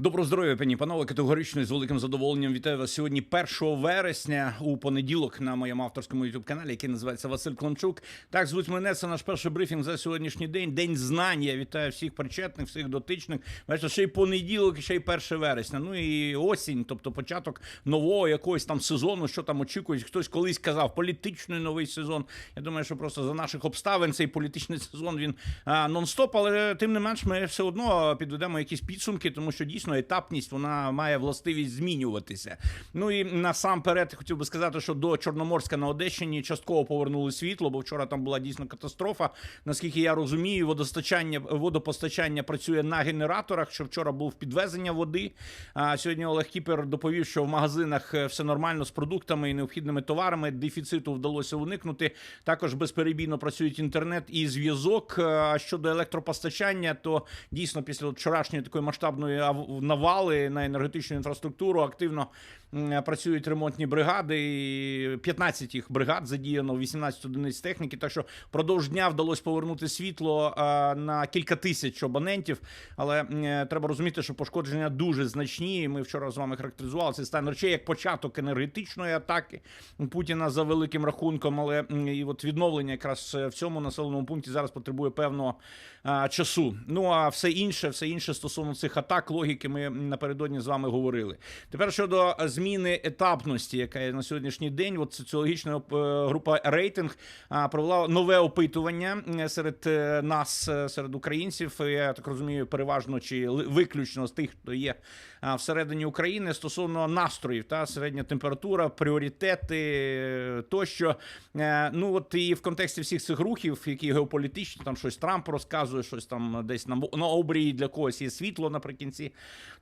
Доброго здоров'я, пані панове. Категорично з великим задоволенням вітаю вас сьогодні 1 вересня у понеділок на моєму авторському youtube каналі, який називається Василь Клончук. Так звуть мене. Це наш перший брифінг за сьогоднішній день. День знань. Я вітаю всіх причетних, всіх дотичних. Бачите, ще й понеділок, ще й 1 вересня. Ну і осінь, тобто початок нового якогось там сезону, що там очікують. Хтось колись казав, політичний новий сезон. Я думаю, що просто за наших обставин цей політичний сезон він нон-стоп, але тим не менш, ми все одно підведемо якісь підсумки, тому що дійсно етапність вона має властивість змінюватися. Ну і насамперед хотів би сказати, що до Чорноморська на Одещині частково повернули світло, бо вчора там була дійсно катастрофа. Наскільки я розумію, водостачання водопостачання працює на генераторах. Що вчора був підвезення води. А сьогодні Олег Кіпер доповів, що в магазинах е, все нормально з продуктами і необхідними товарами. Дефіциту вдалося уникнути. Також безперебійно працюють інтернет і зв'язок. А щодо електропостачання, то дійсно після вчорашньої такої масштабної навали на енергетичну інфраструктуру активно працюють ремонтні бригади. І 15 їх бригад задіяно, 18 одиниць техніки. Так що впродовж дня вдалося повернути світло на кілька тисяч абонентів. Але е, треба розуміти, що пошкодження дуже значні. Ми вчора з вами характеризували цей стан речей як початок енергетичної атаки Путіна за великим рахунком. Але і от відновлення якраз е, в цьому населеному пункті зараз потребує певного часу. Ну а все інше, все інше стосовно цих атак, логіки, ми напередодні з вами говорили. Тепер щодо зміни етапності, яка є на сьогоднішній день, от соціологічна е, група рейтинг провела нове опитування е, серед е, нас, серед українців. Я так розумію, переважно чи виключно з тих, хто є всередині України стосовно настроїв та середня температура, пріоритети тощо. Ну от і в контексті всіх цих рухів, які геополітичні, там щось Трамп розказує, щось там десь на, на обрії для когось є світло наприкінці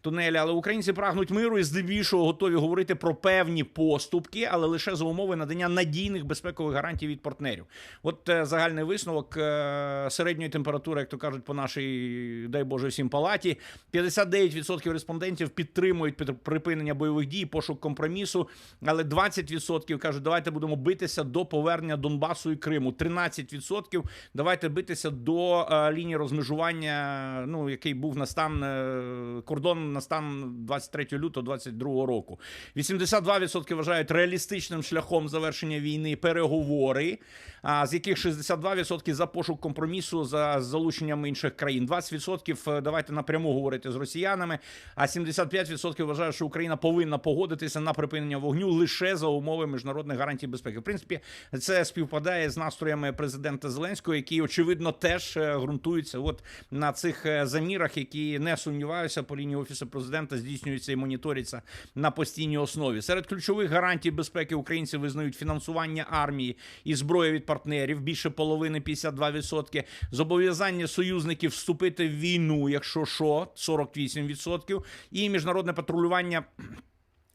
тунеля. Але українці прагнуть миру і здебільшого готові говорити про певні поступки, але лише за умови надання надійних безпекових гарантій від партнерів. От е, загальний висновок е, середньої температури, як то кажуть, по нашій, дай Боже, всім палаті. 59% респондентів підтримують під- припинення бойових дій, пошук компромісу, але 20% кажуть, давайте будемо битися до повернення Донбасу і Криму. 13% давайте битися до е, лінії розмежування, ну який був на стан е, кордон на стан 23 лютого 22 року. 82% вважають реалістичним шляхом завершення війни переговори, а з яких 62% за пошук компромісу за залученням інших країн. 20% е, давайте напряму говорити з росіянами. А 75% вважають, що Україна повинна погодитися на припинення вогню лише за умови міжнародних гарантій безпеки. В принципі, це співпадає з настроями президента Зеленського, які очевидно теж е, ґрунтуються от на цих е, замірах, які не сумніваюся по лінії офісу президента здійснюється і моніторяться на постійній основі. Серед ключових гарантій безпеки українці визнають фінансування армії і зброї від партнерів більше половини 52%, зобов'язання союзників вступити в війну, якщо що, 48%, і міжнародне патрулювання.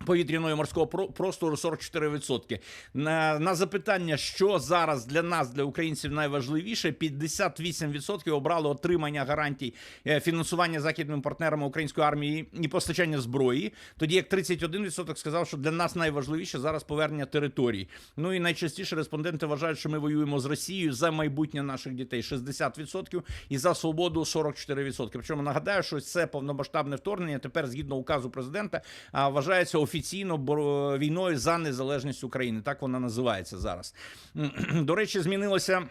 Повітряного і морського про- простору 44%. На, на запитання, що зараз для нас, для українців, найважливіше, 58% обрали отримання гарантій е, фінансування західними партнерами української армії і постачання зброї. Тоді як 31% сказав, що для нас найважливіше зараз повернення територій. Ну і найчастіше респонденти вважають, що ми воюємо з Росією за майбутнє наших дітей 60% і за свободу 44%. Причому нагадаю, що це повномасштабне вторгнення тепер, згідно указу президента, вважається офіційно війною за незалежність України. Так вона називається зараз. До речі, змінилося.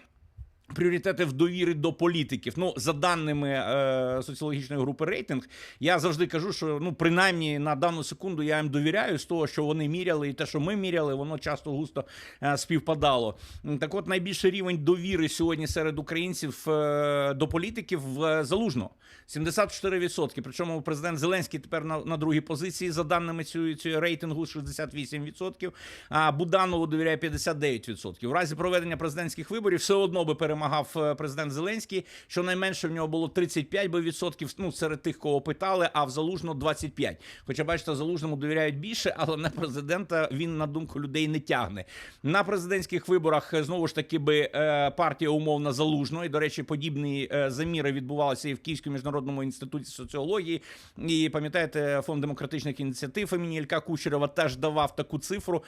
Пріоритети в довірі до політиків. Ну, за даними е, соціологічної групи рейтинг, я завжди кажу, що ну принаймні на дану секунду я їм довіряю з того, що вони міряли, і те, що ми міряли, воно часто густо е, співпадало. Так, от найбільший рівень довіри сьогодні серед українців е, до політиків е, залужно 74%. Причому президент Зеленський тепер на, на другій позиції за даними цього, цього рейтингу 68%, а Буданову довіряє 59%. В разі проведення президентських виборів все одно би перемагав е, президент Зеленський. Щонайменше в нього було 35 би відсотків ну, серед тих, кого питали, а в Залужно 25. Хоча, бачите, Залужному довіряють більше, але на президента він, на думку людей, не тягне. На президентських виборах е, знову ж таки би е, партія умовна Залужно, і, до речі, подібні заміри відбувалися і в Київському міжнародному інституті соціології. І пам'ятаєте, фонд демократичних ініціатив імені Ілька Кучерова теж давав таку цифру.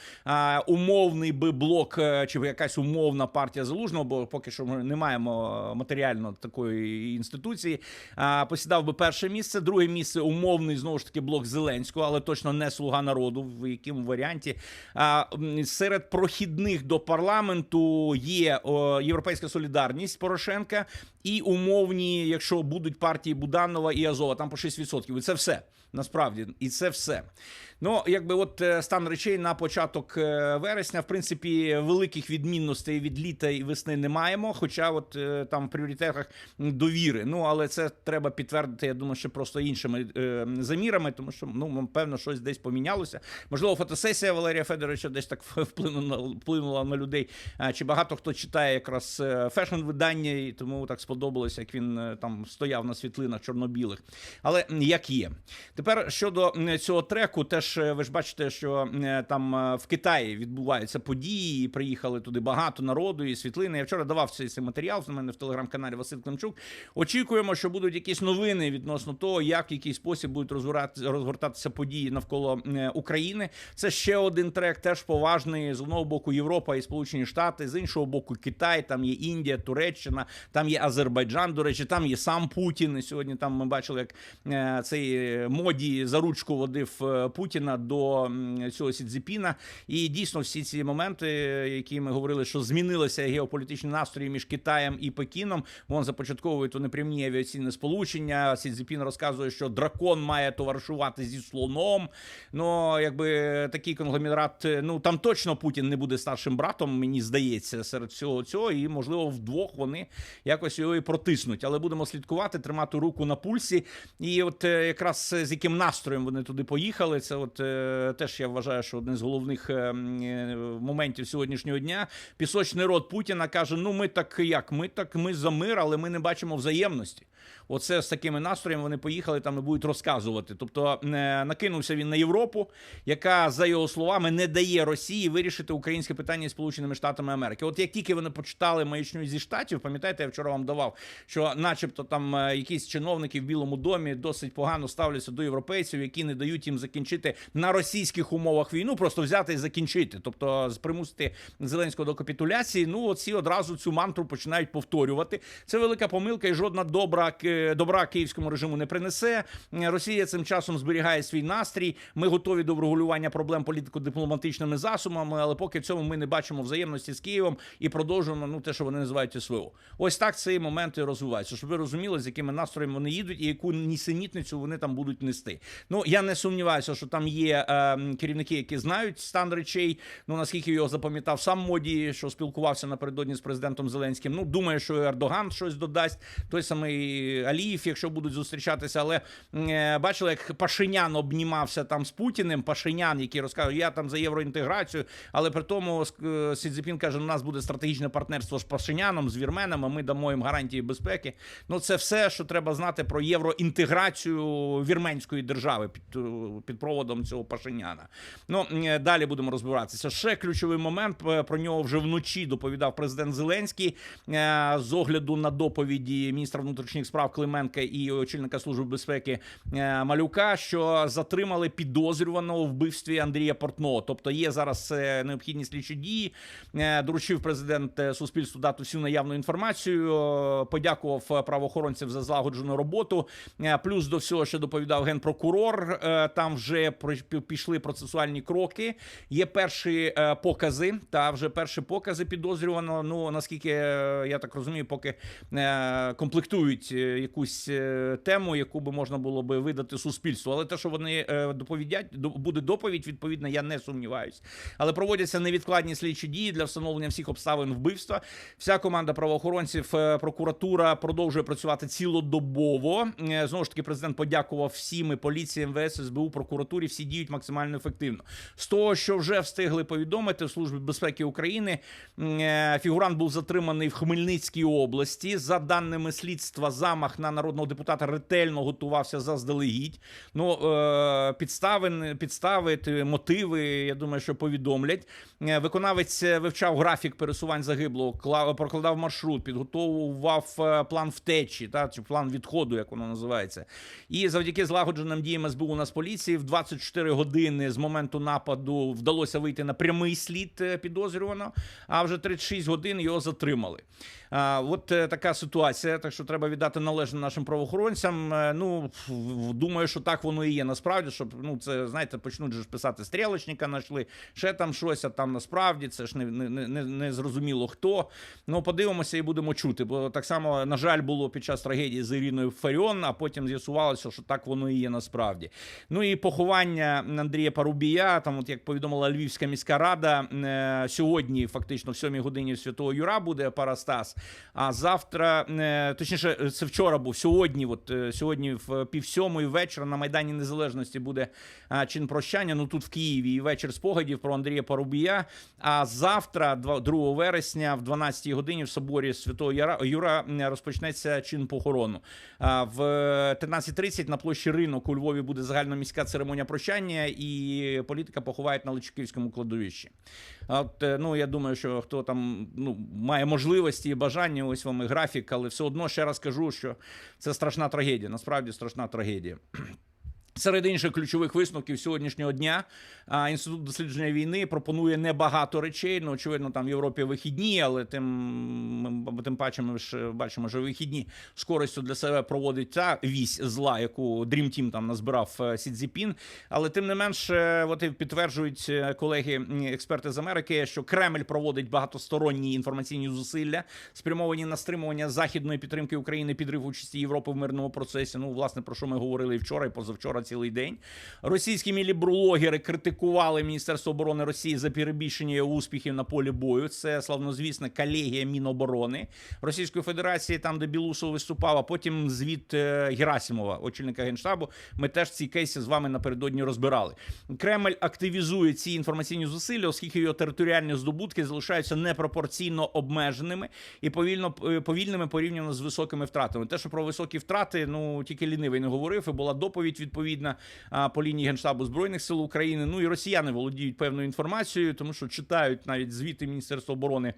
Умовний би блок чи якась умовна партія Залужного, бо поки що ми ми не маємо матеріально такої інституції. А, посідав би перше місце. Друге місце умовний знову ж таки блок Зеленського, але точно не слуга народу. В якому варіанті а, серед прохідних до парламенту є о, Європейська солідарність Порошенка і умовні, якщо будуть партії Буданова і Азова, там по 6%. І це все насправді, і це все. Ну, якби от е, стан речей на початок е, вересня, в принципі, великих відмінностей від літа і весни не маємо. Хоча, от е, там в пріоритетах довіри. Ну але це треба підтвердити. Я думаю, що просто іншими замірами, тому що ну певно щось десь помінялося. Можливо, фотосесія Валерія Федоровича десь так вплинула, вплинула на людей. Чи багато хто читає якраз фешн видання, і тому так сподобалося, як він там стояв на світлинах чорно-білих. Але як є. Тепер щодо цього треку, теж е, ви ж бачите, що е, там е, в Китаї відбуваються події. Приїхали туди багато народу і світлини. Я вчора давав цей, цей матеріал. У мене в телеграм-каналі Василь Климчук. Очікуємо, що будуть якісь новини відносно того, як в який спосіб будуть розгортатися події навколо е, України. Це ще один трек, теж поважний з одного боку Європа і Сполучені Штати, з іншого боку Китай. Там є Індія, Туреччина, там є Азербайджан. До речі, там є сам Путін. І сьогодні там ми бачили, як цей моді за ручку водив е, Путіна до цього Сідзіпіна. І дійсно всі ці моменти, які ми говорили, що змінилися геополітичні настрої між Китаєм і Пекіном. Вон започатковують непрямі авіаційне сполучення. Сідзіпін розказує, що дракон має товаришувати зі слоном. Ну, якби такий конгломерат, ну там точно Путін не буде старшим братом, мені здається, серед всього цього, і можливо вдвох вони якось його і протиснуть. Але будемо слідкувати, тримати руку на пульсі. І от е, якраз з яким настроєм вони туди поїхали. Це от е, теж я вважаю, що один з головних е, е, моментів сьогоднішнього дня. Пісочний рот Путіна каже: Ну, ми так як, ми так, ми за мир, але ми не бачимо взаємності. Оце з такими настроями вони поїхали там і будуть розказувати. Тобто е, накинувся він на Європу, яка, за його словами, не дає Росії вирішити українське питання з Сполученими Штатами Америки. От як тільки вони почитали маячню зі штатів, пам'ятаєте, я вчора вам давав, що, начебто, там е, якісь чиновники в Білому домі досить погано ставляться до європейців, які не дають їм закінчити на російських умовах війну, просто взяти і закінчити, тобто примусити Зеленського до капітуляції. Ну, оці одразу цю мантру починають повторювати. Це велика помилка, і жодна добра добра київському режиму не принесе. Росія цим часом зберігає свій настрій. Ми готові до врегулювання проблем політико-дипломатичними засобами, але поки в цьому ми не бачимо взаємності з Києвом і продовжуємо ну те, що вони називають СВО. Ось так ці моменти розвиваються, щоб ви розуміли, з якими настроями вони їдуть і яку нісенітницю вони там будуть нести. Ну я не сумніваюся, що там є е, керівники, які знають стан речей. Ну наскільки його запам'ятав сам моді, що спілкувався напередодні з президентом Зеленським. Ну думаю, що Ердоган щось додасть. Той самий Аліїв, якщо будуть зустрічатися. Але е, бачили, як Пашинян обнімався там з Путіним. Пашинян, який розказує, я там за євроінтеграцію, але при тому е, Сі каже, у нас буде стратегічне партнерство з Пашиняном, з вірменами. Ми дамо їм гарантії безпеки. Ну це все, що треба знати про євроінтеграцію вірменської держави під, е, під проводом цього Пашиняна. Ну е, далі будемо розбиратися. Ще ключовий момент е, про нього вже вночі доповідав президент Зеленський е, з огляду на доповіді міністра внутрішніх справ Клименка і очільника служби безпеки е, Малюка, що затримали підозрюваного у вбивстві Андрія Портного. Тобто є зараз е, необхідні слідчі дії. Е, Доручив президент суспільству дати всю наявну інформацію. Подякував правоохоронців за злагоджену роботу. Плюс до всього ще доповідав генпрокурор. Там вже пішли процесуальні кроки. Є перші покази. Та вже перші покази підозрюваного. Ну наскільки я так розумію, поки комплектують якусь е, тему, яку би можна було би видати суспільству. Але те, що вони е, доповідять, до- буде доповідь, відповідно, я не сумніваюсь. Але проводяться невідкладні слідчі дії для встановлення всіх обставин вбивства. Вся команда правоохоронців, е, прокуратура продовжує працювати цілодобово. Знову ж таки, президент подякував всім і поліції, МВС, СБУ, прокуратурі. Всі діють максимально ефективно. З того, що вже встигли повідомити в службі безпеки України, фігурант був затриманий в Хмельницькій області. За даними слідства, за замах на народного депутата ретельно готувався заздалегідь. Ну, е, підстави, підстави, мотиви, я думаю, що повідомлять. Е, Виконавець е, вивчав графік пересувань загиблого, кла- прокладав маршрут, підготовував план втечі, та, чи план відходу, як воно називається. І завдяки злагодженим діям СБУ Нацполіції в 24 години з моменту нападу вдалося вийти на прямий слід підозрюваного, а вже 36 годин його затримали. От така ситуація. Так що треба віддати належне нашим правоохоронцям. Е, Ну думаю, що так воно і є насправді. Щоб ну це знаєте, почнуть же писати стрілочника, знайшли ще там щось, а там насправді це ж не, не, не, не- зрозуміло хто. Ну подивимося і будемо чути. Бо так само, на жаль, було під час трагедії з Іриною Фаріон, а потім з'ясувалося, що так воно і є насправді. Ну і поховання Андрія Парубія, там, от як повідомила Львівська міська рада, е, сьогодні, фактично, в 7 годині Святого Юра буде Парастас. А завтра, е, точніше, це вчора був. Сьогодні, от е, сьогодні в пів сьомої вечора на Майдані Незалежності буде чин прощання. Ну тут в Києві і вечір спогадів про Андрія Парубія. А завтра, два- 2 вересня, в 12 годині в соборі Святого Юра, Юра розпочнеться чин похорону. А в 13.30 на площі ринок у Львові буде загальноміська церемонія прощання, і політика поховають на Личаківському кладовищі. От, е, ну я думаю, що хто там ну, має можливості і бажання, ось вам і графік, але все одно ще раз кажу, що це страшна трагедія. Насправді страшна трагедія. Серед інших ключових висновків сьогоднішнього дня інститут дослідження війни пропонує небагато речей. Ну очевидно, там в Європі вихідні, але тим ми- тим паче ми ж бачимо, що вихідні з користю для себе проводить та вісь зла, яку Dream Team там назбирав е, Сі Цзіпін. Але тим не менш, е, от і підтверджують е, колеги експерти з Америки, що Кремль проводить багатосторонні інформаційні зусилля, спрямовані на стримування західної підтримки України, підрив участі Європи в мирному процесі. Ну, власне, про що ми говорили і вчора, і позавчора цілий день. Російські міліблогери критикували Міністерство оборони Росії за перебільшення успіхів на полі бою. Це славнозвісна колегія Міноборони Російської Федерації, там де Білусов виступав. А потім звіт е, Герасимова, очільника генштабу. Ми теж ці кейси з вами напередодні розбирали. Кремль активізує ці інформаційні зусилля, оскільки його територіальні здобутки залишаються непропорційно обмеженими і повільно е, повільними порівняно з високими втратами. Те, що про високі втрати, ну тільки лінивий не говорив, і була доповідь відповідна по лінії генштабу збройних сил України. Ну і росіяни володіють певною інформацією, тому що читають навіть звіти Міністерства оборони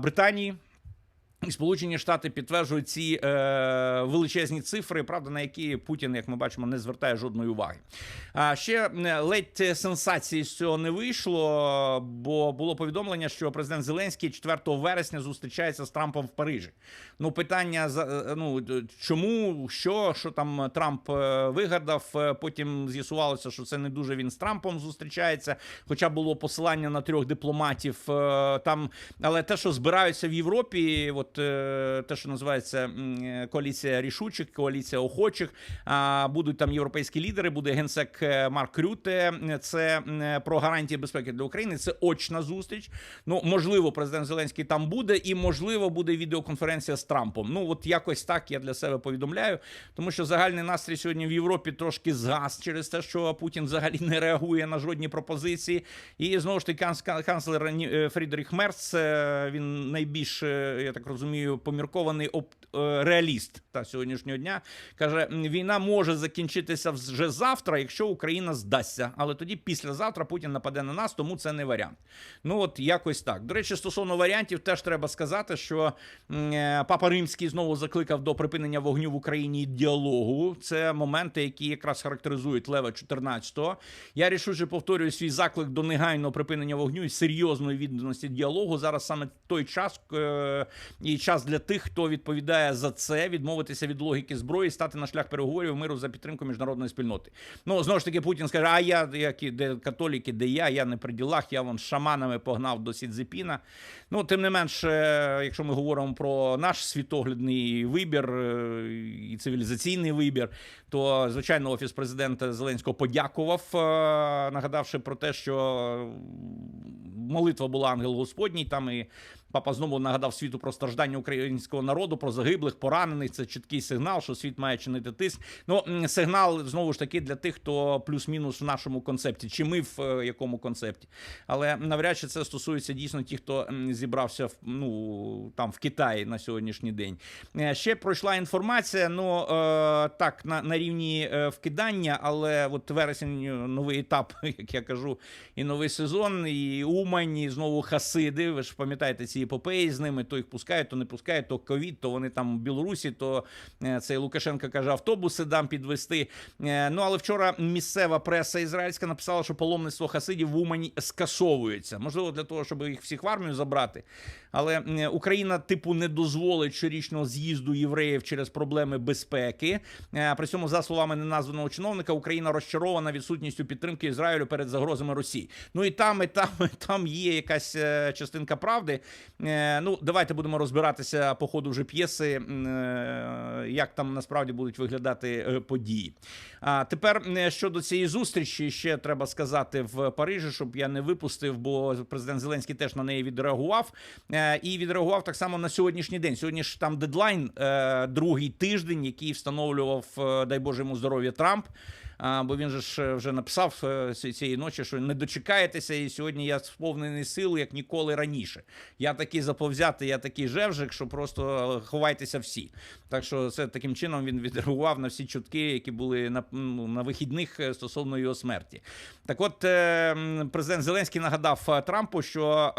Британії. І Сполучені Штати підтверджують ці е, величезні цифри, правда, на які Путін, як ми бачимо, не звертає жодної уваги. А ще е, ледь сенсації з цього не вийшло, бо було повідомлення, що президент Зеленський 4 вересня зустрічається з Трампом в Парижі. Ну, питання е, ну чому, що, що там Трамп е, вигадав. Потім з'ясувалося, що це не дуже він з Трампом зустрічається. Хоча було посилання на трьох дипломатів там. Але те, що збираються в Європі, от е, те, що називається е, коаліція рішучих, коаліція охочих, а будуть там європейські лідери, буде генсек е, Марк Рюте. Це про гарантії безпеки для України. Це очна зустріч. Ну можливо, президент Зеленський там буде, і можливо буде відеоконференція з Трампом. Ну от якось так я для себе повідомляю, тому що загальний настрій сьогодні в Європі трошки згас через те, що Путін взагалі не реагує на жодні пропозиції. І знову ж таки канц- канцлер Фрідріх Мерц, він найбільш, я так розумію, поміркований оп- реаліст та сьогоднішнього дня. Каже, війна може закінчитися вже завтра, якщо Україна здасться. Але тоді післязавтра Путін нападе на нас, тому це не варіант. Ну от якось так. До речі, стосовно варіантів, теж треба сказати, що е, Папа Римський знову закликав до припинення вогню в Україні діалогу. Це моменти, які якраз характеризують Лева 14-го. Я рішуче повторюю свій заклик до негайного припинення вогню і серйозної відданості діалогу. Зараз саме той час е, і час для тих, хто відповідає за це, відмовитися від логіки зброї, стати на шлях переговорів миру за підтримку міжнародної спільноти. Ну знову ж таки, Путін скаже: А я які де католіки, де я, я не при ділах, я вон шаманами погнав до Сідзепіна. Ну, тим не менш, е, якщо ми говоримо про наш світоглядний вибір е, і цивілізаційний вибір, то звичайно офіс президента Зеленського подякував, е, нагадавши про те, що молитва була ангел Господній. Там і Папа знову нагадав світу про страждання українського народу, про загиблих, поранених. Це чіткий сигнал, що світ має чинити тиск. Ну сигнал знову ж таки для тих, хто плюс-мінус в нашому концепті, чи ми в е, якому концепті. Але навряд чи це стосується дійсно тих, хто зібрався в ну там в Китаї на сьогоднішній день. Е, Ще пройшла інформація. Ну е, так, на, на рівні е, вкидання, але от вересень новий етап, як я кажу, і новий сезон, і Умань, і знову Хасиди. Ви ж пам'ятаєте ці епопеї з ними: то їх пускають, то не пускають, то ковід, то вони там в Білорусі, то е, цей Лукашенко каже, автобуси дам підвести. Е, Ну але вчора місцева преса ізраїльська написала, що паломництво Хасидів в Умані скасовується. Можливо, для того, щоб їх всіх в армію забрати. Але е, Україна, типу, не дозволить щорічного з'їзду євреїв через проблеми безпеки. При цьому, за словами неназваного чиновника, Україна розчарована відсутністю підтримки Ізраїлю перед загрозами Росії. Ну і там, і там, і там є якась частинка правди. Е, Ну, давайте будемо розбиратися по ходу вже п'єси, е, як там насправді будуть виглядати е, події. А тепер щодо цієї зустрічі, ще треба сказати в Парижі, щоб я не випустив, бо президент Зеленський теж на неї відреагував. І відреагував так само на сьогоднішній день. Сьогодні ж там дедлайн, другий тиждень, який встановлював, дай Боже йому здоров'я Трамп. Бо він же ж е, вже написав е, цієї ночі, що не дочекаєтеся, і сьогодні я сповнений сил, як ніколи раніше. Я такий заповзятий, я такий жевжик, що просто е, ховайтеся всі. Так що це таким чином він відреагував на всі чутки, які були на, на вихідних стосовно його смерті. Так от президент Зеленський нагадав Трампу, що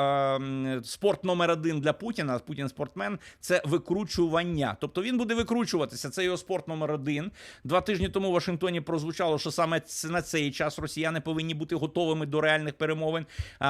спорт номер один для Путіна, Путін спортмен, це викручування. Тобто він буде викручуватися. Це його спорт номер один. Два тижні тому в Вашингтоні прозвучало, що саме на цей час росіяни повинні бути готовими до реальних перемовин,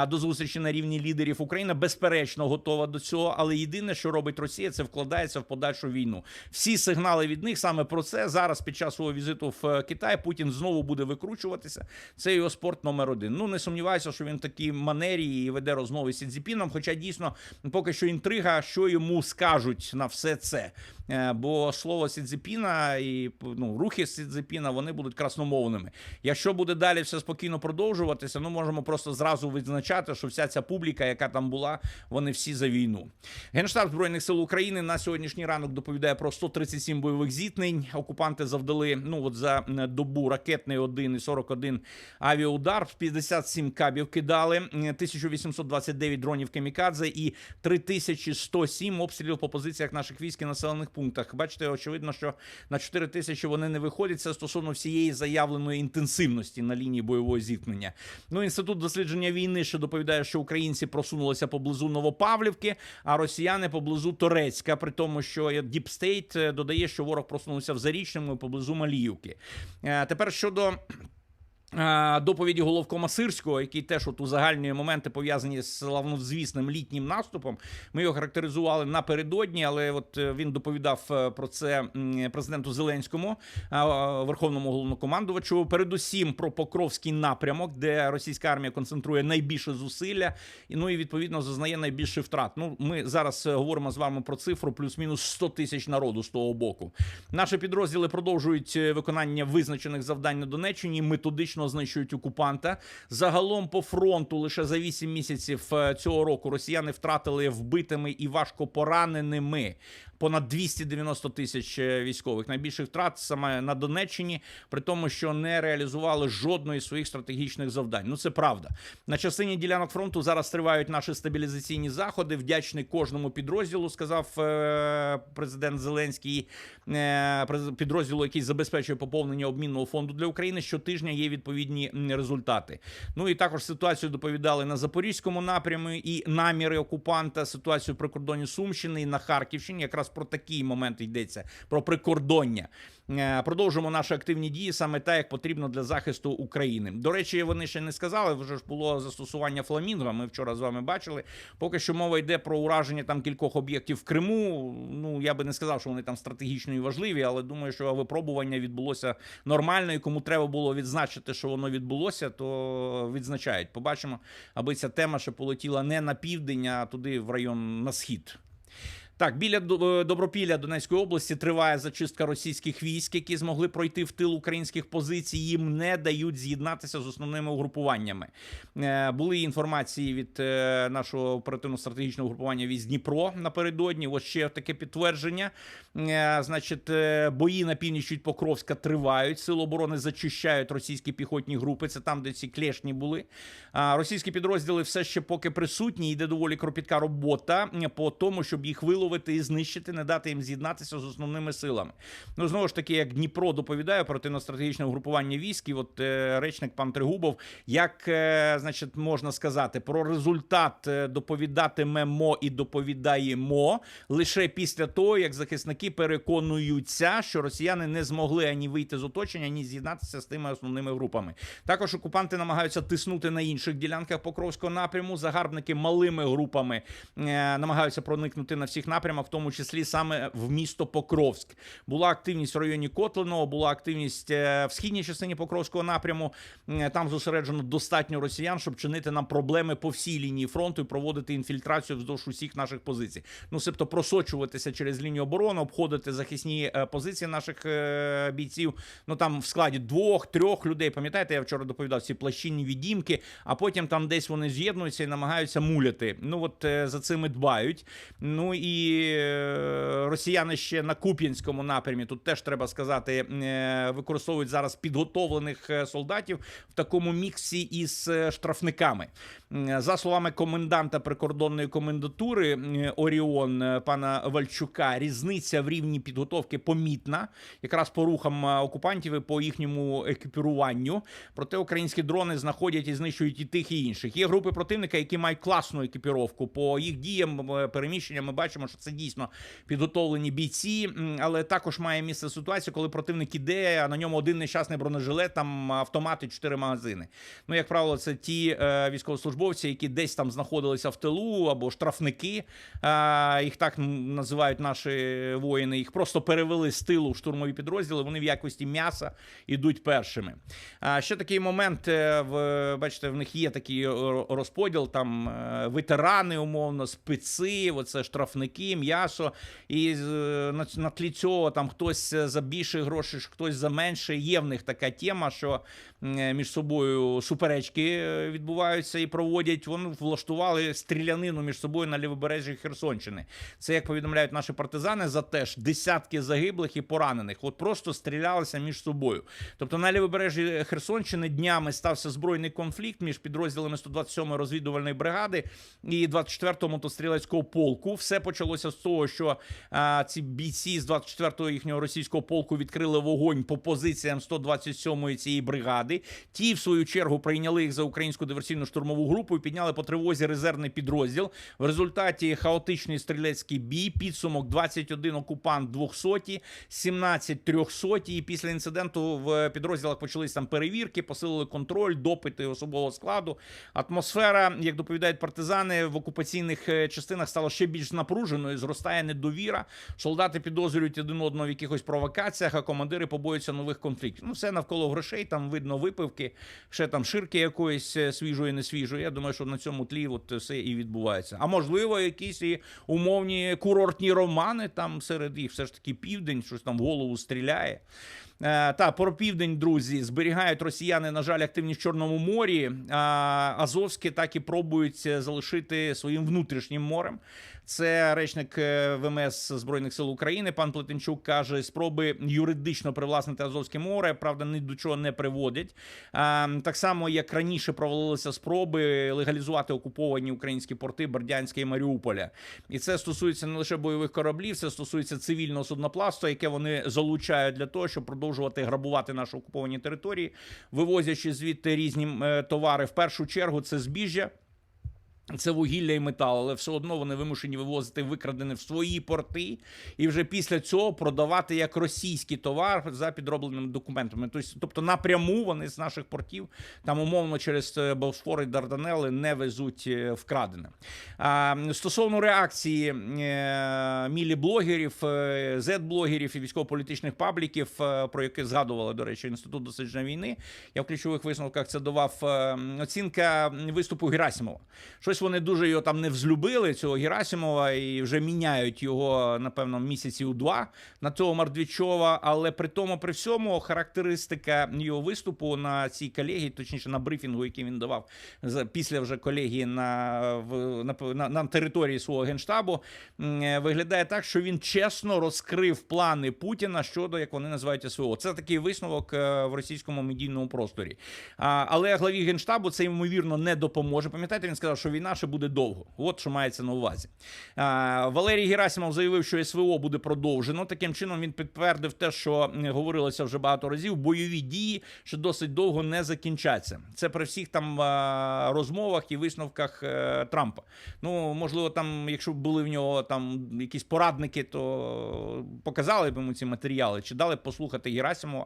до зустрічі на рівні лідерів. Україна безперечно готова до цього, але єдине, що робить Росія, це вкладається в подальшу війну. Всі сигнали від них саме про це зараз. Під час свого візиту в е, Китай Путін знову буде викручуватися. Це його спорт номер один. Ну не сумніваюся, що він в такій манері і веде розмови з Сідзіпіном. Хоча дійсно поки що інтрига, що йому скажуть на все це. Е, Бо слово Сідзіпіна і ну, рухи Сідзіпіна вони будуть красномовними. Якщо буде далі все спокійно продовжуватися, ну можемо просто зразу відзначати, що вся ця публіка, яка там була, вони всі за війну. Генштаб збройних сил України на сьогоднішній ранок доповідає про 137 бойових зіткнень. Окупанти завдали ну от за добу ракетний 1 і 41 авіаудар. 57 кабів кидали, м, 1829 дронів камікадзе і 3107 обстрілів по позиціях наших військ і населених пунктах. Бачите, очевидно, що на 4 тисячі вони не виходять. Це стосовно всієї заявленої інтенсивності на лінії бойового зіткнення. Ну, інститут дослідження війни ще доповідає, що українці просунулися поблизу Новопавлівки, а росіяни поблизу Торецька. При тому, що Діпстейт додає, що ворог просунувся в Зарічному і поблизу Маліївки. Е, Тепер щодо. Е, Доповіді головкома Сирського, який теж от узагальнює моменти пов'язані з славнозвісним літнім наступом. Ми його характеризували напередодні, але от е, він доповідав е, про це президенту Зеленському, верховному головнокомандувачу. Передусім про Покровський напрямок, де російська армія концентрує найбільше зусилля, і ну і відповідно зазнає найбільше втрат. Ну ми зараз говоримо з вами про цифру плюс-мінус 100 тисяч народу з того боку. Наші підрозділи продовжують виконання визначених завдань на Донеччині, методично знищують окупанта. Загалом по фронту лише за 8 місяців е, цього року росіяни втратили вбитими і важко пораненими. Понад 290 тисяч е, військових. Найбільших втрат саме на Донеччині, при тому, що не реалізували жодної з своїх стратегічних завдань. Ну це правда. На частині ділянок фронту зараз тривають наші стабілізаційні заходи. Вдячний кожному підрозділу, сказав е, президент Зеленський. Е, підрозділу, який забезпечує поповнення обмінного фонду для України. Щотижня є відповідні результати. Ну і також ситуацію доповідали на Запорізькому напрямі і наміри окупанта, ситуацію при кордоні Сумщини і на Харківщині. Якраз про такі моменти йдеться про прикордоння. Е, Продовжимо наші активні дії саме так, як потрібно для захисту України. До речі, вони ще не сказали. Вже ж було застосування фламінго. Ми вчора з вами бачили. Поки що мова йде про ураження там кількох об'єктів в Криму. Ну я би не сказав, що вони там стратегічно і важливі, але думаю, що випробування відбулося нормально. І кому треба було відзначити, що воно відбулося, то відзначають. Побачимо, аби ця тема ще полетіла не на південь, а туди в район на схід. Так, біля е, Добропілля Донецької області триває зачистка російських військ, які змогли пройти в тил українських позицій. Їм не дають з'єднатися з основними угрупуваннями. Е, Були інформації від е, нашого оперативно-стратегічного угрупування військ Дніпро напередодні. Ось ще таке підтвердження. Значить, бої на північ від Покровська тривають. Сили оборони зачищають російські піхотні групи. Це там, де ці клешні були. Російські підрозділи все ще поки присутні. Йде доволі кропітка робота по тому, щоб їх виловити і знищити, не дати їм з'єднатися з основними силами. Ну знову ж таки, як Дніпро доповідає про стратегічне угрупування військ, і от е, речник пан Тригубов, як е, значить можна сказати, про результат е, доповідатимемо і доповідаємо лише після того, як захисники переконуються, що росіяни не змогли ані вийти з оточення, ані з'єднатися з тими основними групами. Також окупанти намагаються тиснути на інших ділянках Покровського напряму. Загарбники малими групами е, намагаються проникнути на всіх напрямах, в тому числі саме в місто Покровськ. Була активність в районі Котлиного, була активність е, в східній частині Покровського напряму. Там зосереджено достатньо росіян, щоб чинити нам проблеми по всій лінії фронту і проводити інфільтрацію вздовж усіх наших позицій. Ну, себто просочуватися через лінію оборони, обходити захисні е, позиції наших е, бійців. Ну там в складі двох-трьох людей. Пам'ятаєте, я вчора доповідав ці плащинні відімки, а потім там десь вони з'єднуються і намагаються муляти. Ну от за цими дбають. Ну і е, росіяни ще на Куп'янському напрямі. Тут теж треба сказати, е, використовують зараз підготовлених е, солдатів в такому міксі із штрафниками. За словами коменданта прикордонної комендатури Оріон пана Вальчука, різниця в рівні підготовки помітна, якраз по рухам окупантів і по їхньому екіпіруванню. Проте українські дрони знаходять і знищують і тих, і інших. Є групи противника, які мають класну екіпіровку. По їх діям переміщенням ми бачимо, що це дійсно підготовлені бійці. Але також має місце ситуація, коли противник іде, а на ньому один нещасний бронежилет, там автомати, чотири магазини. Ну, як правило, це ті е, військовослужбовці, які десь там знаходилися в тилу або штрафники. Е, їх так називають наші воїни. Їх просто перевели з тилу в штурмові підрозділи. Вони в якості м'яса йдуть першими. А ще такий момент. е, В бачите, в них є такий е, розподіл. Там е, ветерани, умовно, специ, оце штрафники, м'ясо. І е, на, тлі цього там хтось за більше грошей, хтось за менше. Є в них така тема, що е, між собою суперечки е, відбуваються і проводять. Вони влаштували стрілянину між собою на лівобережжі Херсонщини. Це як повідомляють наші партизани, за теж десятки загиблих і поранених. От просто стрілялися між собою. Тобто на лівобережжі Херсонщини днями стався збройний конфлікт між підрозділами 127-ї розвідувальної бригади і 24-го мотострілецького полку. Все почалося з того, що а, ці бійці з 24-го їхнього російського полку відкрили вогонь по позиціям 127-ї цієї бригади. Ті, в свою чергу, прийняли їх за українську диверсійну штурмову групу і підняли по тривозі резервний підрозділ. В результаті хаотичний стрілецький бій, підсумок 21 окупант 200, 17 300. І після інциденту в підрозділах почались там перевірки, посилили контроль, допити особового складу. Атмосфера, як доповідають партизани, в окупаційних е, частинах стала ще більш напруженою. Зростає недовіра. Солдати підозрюють один одного в якихось провокаціях, а командири побоюються нових конфліктів. Ну, все навколо грошей, там видно випивки, ще там ширки якоїсь е, свіжої, не свіжої. Я думаю, що на цьому тлі от все і відбувається. А можливо, якісь і умовні курортні романи там серед їх, все ж таки південь, щось там в голову стріляє. Е, Та про південь, друзі, зберігають росіяни, на жаль, активність в Чорному морі. А Азовське так і пробують е, залишити своїм внутрішнім морем. Це речник е, ВМС Збройних сил України. Пан Плетенчук каже, спроби юридично привласнити Азовське море, правда, ні до чого не приводять. А, так само, як раніше провалилися спроби легалізувати окуповані українські порти Бердянська і Маріуполя. І це стосується не лише бойових кораблів, це стосується цивільного судноплавства, яке вони залучають для того, щоб продовжувати грабувати наші окуповані території, вивозячи звідти різні е, товари. В першу чергу це збіжжя. Це вугілля і метал, але все одно вони вимушені вивозити викрадене в свої порти і вже після цього продавати як російський товар за підробленими документами. Тобто, тобто напряму вони з наших портів там умовно через е, Босфор і Дарданели не везуть е, вкрадене. Стосовно реакції е, мілі-блогерів, зет-блогерів і військово-політичних пабліків, про які згадували, до речі, інститут дослідження війни. Я в ключових висновках це давав оцінка виступу Герасимова. Щось Щось вони дуже його там не взлюбили, цього Герасимова, і вже міняють його, напевно, місяців два на цього Мардвічова. Але при тому, при всьому, характеристика його виступу на цій колегії, точніше на брифінгу, який він давав після вже колегії на, на, на, на території свого генштабу, е, виглядає так, що він чесно розкрив плани Путіна щодо, як вони називають СВО. Це такий висновок е, в російському медійному просторі. Але главі генштабу це ймовірно не допоможе. Пам'ятаєте, він сказав, що війна ще буде довго. От що мається на увазі. Валерій Герасимов заявив, що СВО буде продовжено. Таким чином він підтвердив те, що говорилося вже багато разів. Бойові дії, що досить довго не закінчаться. Це при всіх там розмовах і висновках е, Трампа. Ну можливо, там, якщо б були в нього там якісь порадники, то показали б йому ці матеріали, чи дали б послухати Герасимова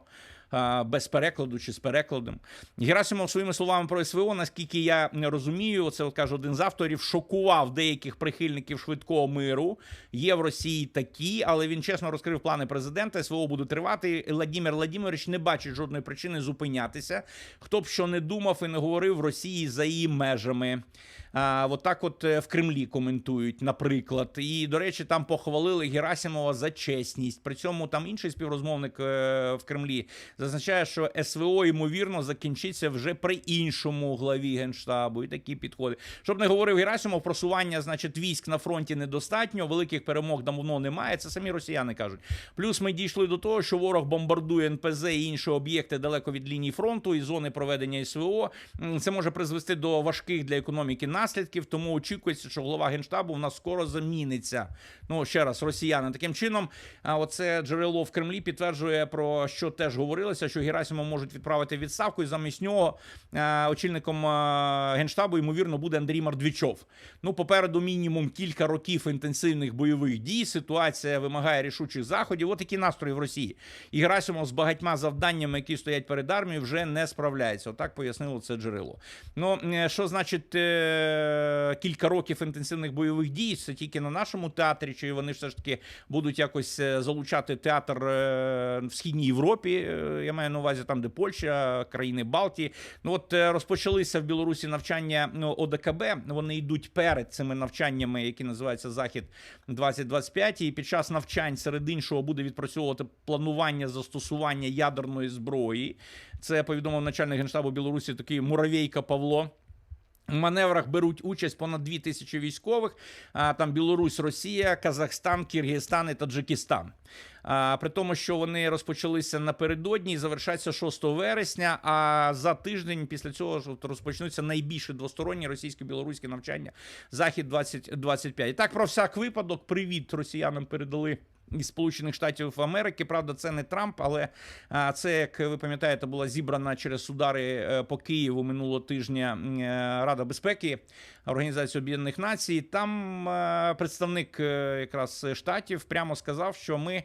без перекладу чи з перекладом. Герасимов своїми словами про СВО, наскільки я розумію, це от каже один з авторів, шокував деяких прихильників швидкого миру. Є в Росії такі, але він чесно розкрив плани президента. СВО буде тривати. Владимир Владимирович не бачить жодної причини зупинятися. Хто б що не думав і не говорив в Росії за її межами. А, от так от е, в Кремлі коментують, наприклад. І, до речі, там похвалили Герасимова за чесність. При цьому там інший співрозмовник е, в Кремлі зазначає, що СВО ймовірно закінчиться вже при іншому главі генштабу. І такі підходи. Щоб не говорив Герасимов, просування, значить, військ на фронті недостатньо, великих перемог давно немає. Це самі росіяни кажуть. Плюс ми дійшли до того, що ворог бомбардує НПЗ і інші об'єкти далеко від лінії фронту і зони проведення СВО. Це може призвести до важких для економіки наслідків. Тому очікується, що голова генштабу в нас скоро заміниться. Ну ще раз, росіяни таким чином. А оце джерело в Кремлі підтверджує про що теж говорилося, що Герасимов можуть відправити відставку, і замість нього е, очільником е, генштабу ймовірно буде Андрій Мордвічов. Ну попереду мінімум кілька років інтенсивних бойових дій. Ситуація вимагає рішучих заходів. От такі настрої в Росії. І Герасимов з багатьма завданнями, які стоять перед армією, вже не справляється. Отак пояснило це джерело. Ну е, що значить кілька років інтенсивних бойових дій? Це тільки на нашому театрі, чи вони все ж таки будуть якось залучати театр в східній Європі? Я маю на увазі там, де Польща, країни Балтії. Ну от е, розпочалися в Білорусі навчання ну, ОДКБ. Вони йдуть перед цими навчаннями, які називаються Захід 2025. І під час навчань серед іншого буде відпрацьовувати планування застосування ядерної зброї. Це повідомив начальник генштабу Білорусі такий Муравейка Павло. Маневрах беруть участь понад 2 тисячі військових. Там Білорусь, Росія, Казахстан, Киргизстан і Таджикистан. При тому, що вони розпочалися напередодні і завершаться 6 вересня. А за тиждень після цього розпочнуться найбільші двосторонні російсько-білоруські навчання Захід 2025. І так, про всяк випадок, привіт росіянам передали. Із Сполучених Штатів Америки, правда, це не Трамп, але це, як ви пам'ятаєте, була зібрана через удари е, по Києву минулого тижня е, Рада безпеки Організації Об'єднаних Націй. Там е, представник якраз штатів прямо сказав, що ми.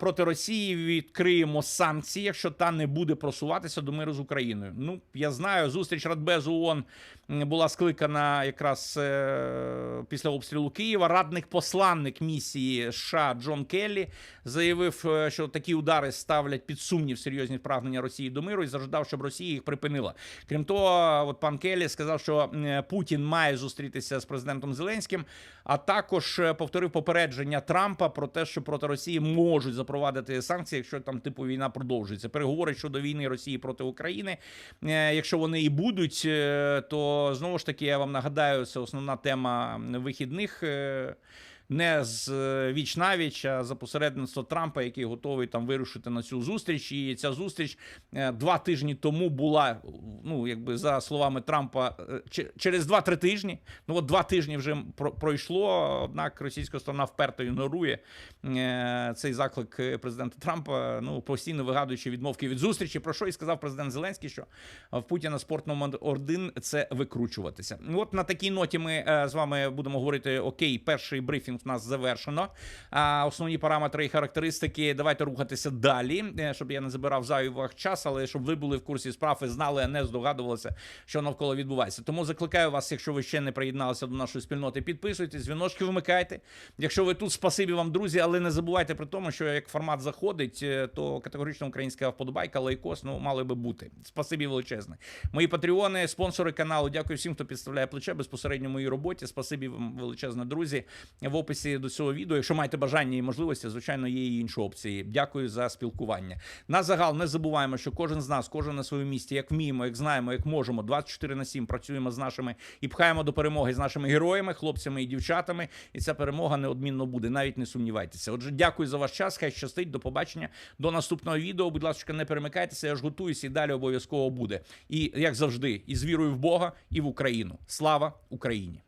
Проти Росії відкриємо санкції, якщо та не буде просуватися до миру з Україною. Ну я знаю, зустріч Радбезу ООН була скликана якраз е, після обстрілу Києва. Радник посланник місії США Джон Келлі заявив, е, що такі удари ставлять під сумнів серйозні прагнення Росії до миру і зажадав, щоб Росія їх припинила. Крім того, от пан Келлі сказав, що Путін має зустрітися з президентом Зеленським, а також е, повторив попередження Трампа про те, що проти Росії можуть запровадити санкції, якщо там типу війна продовжується. Переговори щодо війни Росії проти України. Якщо вони і будуть, то знову ж таки я вам нагадаю, це основна тема вихідних. Не з е, віч навіч, а за посередництво Трампа, який готовий там вирушити на цю зустріч. І ця зустріч е, два тижні тому була. Ну якби за словами Трампа, е, через 2-3 тижні. Ну от два тижні вже про- пройшло. Однак російська сторона вперто ігнорує цей заклик президента Трампа. Ну постійно вигадуючи відмовки від зустрічі. Про що і сказав президент Зеленський, що в Путіна спорт номер один це викручуватися. От на такій ноті ми з вами будемо говорити. Окей, перший брифінг в нас завершено. А основні параметри і характеристики. Давайте рухатися далі, е, щоб я не забирав зайвих час, але щоб ви були в курсі справ і знали, а не здогадувалися, що навколо відбувається. Тому закликаю вас, якщо ви ще не приєдналися до нашої спільноти, підписуйтесь, дзвіночки вмикайте. Якщо ви тут, спасибі вам, друзі, але не забувайте при тому, що як формат заходить, е, то категорично українська вподобайка, лайкос, ну мали би бути. Спасибі величезне. Мої патреони, спонсори каналу. Дякую всім, хто підставляє плече безпосередньо моїй роботі. Спасибі вам величезне, друзі. В описі до цього відео. Якщо маєте бажання і можливості, звичайно, є і інші опції. Дякую за спілкування. На загал не забуваємо, що кожен з нас, кожен на своєму місці, як вміємо, як знаємо, як можемо, 24 на 7 працюємо з нашими і пхаємо до перемоги з нашими героями, хлопцями і дівчатами. І ця перемога неодмінно буде. Навіть не сумнівайтеся. Отже, дякую за ваш час. Хай щастить. До побачення. До наступного відео. Будь ласка, не перемикайтеся. Я ж готуюся і далі обов'язково буде. І як завжди, і з вірою в Бога, і в Україну. Слава Україні!